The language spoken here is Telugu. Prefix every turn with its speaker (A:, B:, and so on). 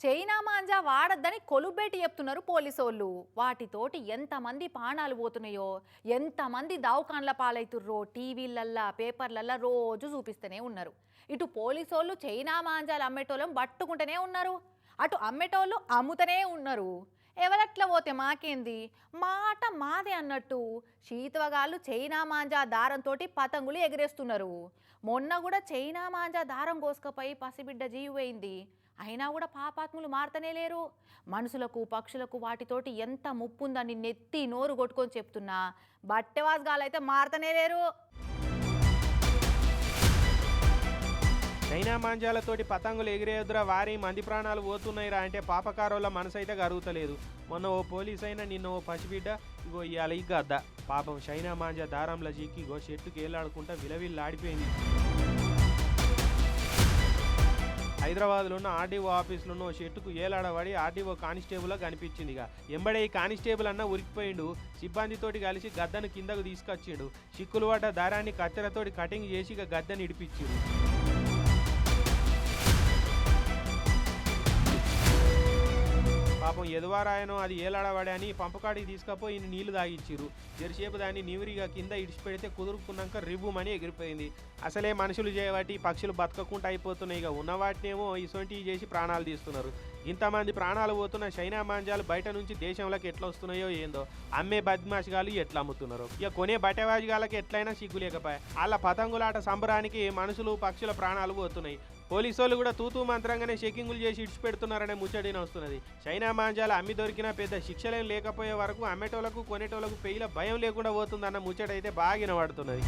A: చైనా మాంజా వాడద్దని కొలుబెట్టి చెప్తున్నారు పోలీసోళ్ళు. వాటితోటి ఎంతమంది ప్రాణాలు పోతున్నాయో ఎంతమంది దవాఖాన్ల పాలైతుర్రో టీవీలల్లా పేపర్లల్లా రోజు చూపిస్తూనే ఉన్నారు. ఇటు పోలీసోళ్ళు చైనా మాంజాలు అమ్మేటోళ్ళం పట్టుకుంటూనే ఉన్నారు. అటు అమ్మేటోళ్ళు అమ్ముతూనే ఉన్నారు. ఎవరట్లా పోతే మాకేంది? మాట మాదే అన్నట్టు శీతవగాళ్ళు చైనా మాంజా దారంతో పతంగులు ఎగిరేస్తున్నారు. మొన్న కూడా చైనా మాంజా దారం కోసుకపోయి పసిబిడ్డ జీవిపోయింది. అయినా కూడా పాపాత్ములు మారతనే లేరు. మనుషులకు పక్షులకు వాటితోటి ఎంత ముప్పు ఉందని నెత్తి నోరు కొట్టుకొని చెప్తున్నా బట్టెవాసగాలైతే మారతనే లేరు.
B: చైనా మాంజాలతోటి పతంగులు ఎగిరేదురా వారి మంది ప్రాణాలు పోతున్నాయిరా అంటే పాపకారోళ్ళ మనసు అయితే మొన్న ఓ పోలీస్ అయినా నిన్న ఓ పసిబిడ్డ ఇగో ఇవాళ ఈ గద్ద. పాపం చైనా మాంజా దారంలో చీకి ఇగో చెట్టుకి ఏలాడుకుంటా విలవిల్లాడిపోయింది. హైదరాబాద్లో ఉన్న ఆర్డీఓ ఆఫీసులో ఉన్న చెట్టుకు ఏలాడబడి ఆర్డీఓ కానిస్టేబుల్ కనిపించింది ఇక ఎంబడే ఈ కానిస్టేబుల్ అన్న ఉరికిపోయిండు. సిబ్బందితోటి కలిసి గద్దను కిందకు తీసుకొచ్చిండు. చిక్కులు పడ్డ దారాన్ని కత్తెరతోటి కటింగ్ చేసి ఇక గద్దెని ఇడిపించిండు. ఎదువారాయనో అది ఏలాడవాడే అని పంపకాడికి తీసుకపోయి ఈయన నీళ్ళు తాగిచ్చిర్రు. జెర్సేపు దాన్ని నీవిరిగా కింద ఇడిచిపెడితే కుదురుకున్నాక రివ్వుమని ఎగిరిపోయింది. అసలే మనుషులు చేయబట్టి పక్షులు బతకకుండా అయిపోతున్నాయి. ఇక ఉన్న వాటినేమో ఇసొంటివి చేసి ప్రాణాలు తీస్తున్నారు. ఇంతమంది ప్రాణాలు పోతున్న చైనా మాంజాలు బయట నుంచి దేశంలోకి ఎట్లా వస్తున్నాయో ఏందో. అమ్మే బద్మాషిగాలు ఎట్లా అమ్ముతున్నారు? ఇక కొనే బటవాజిగాలకి ఎట్లయినా సిగ్గు లేకపోయా. వాళ్ళ పతంగులాట సంబరానికి మనుషులు పక్షుల ప్రాణాలు పోతున్నాయి. పోలీసు వాళ్ళు కూడా తూతూ మంత్రంగానే చెకింగులు చేసి ఇడిచిపెడుతున్నారనే ముచ్చడిన వస్తున్నది. చైనా మాంజాలు అమ్మి దొరికినా పెద్ద శిక్షలేం లేకపోయే వరకు అమ్మేటోళ్ళకు కొనేటోళ్ళకు పెయిల భయం లేకుండా పోతుందన్న ముచ్చట అయితే బాగా వినబడుతున్నది.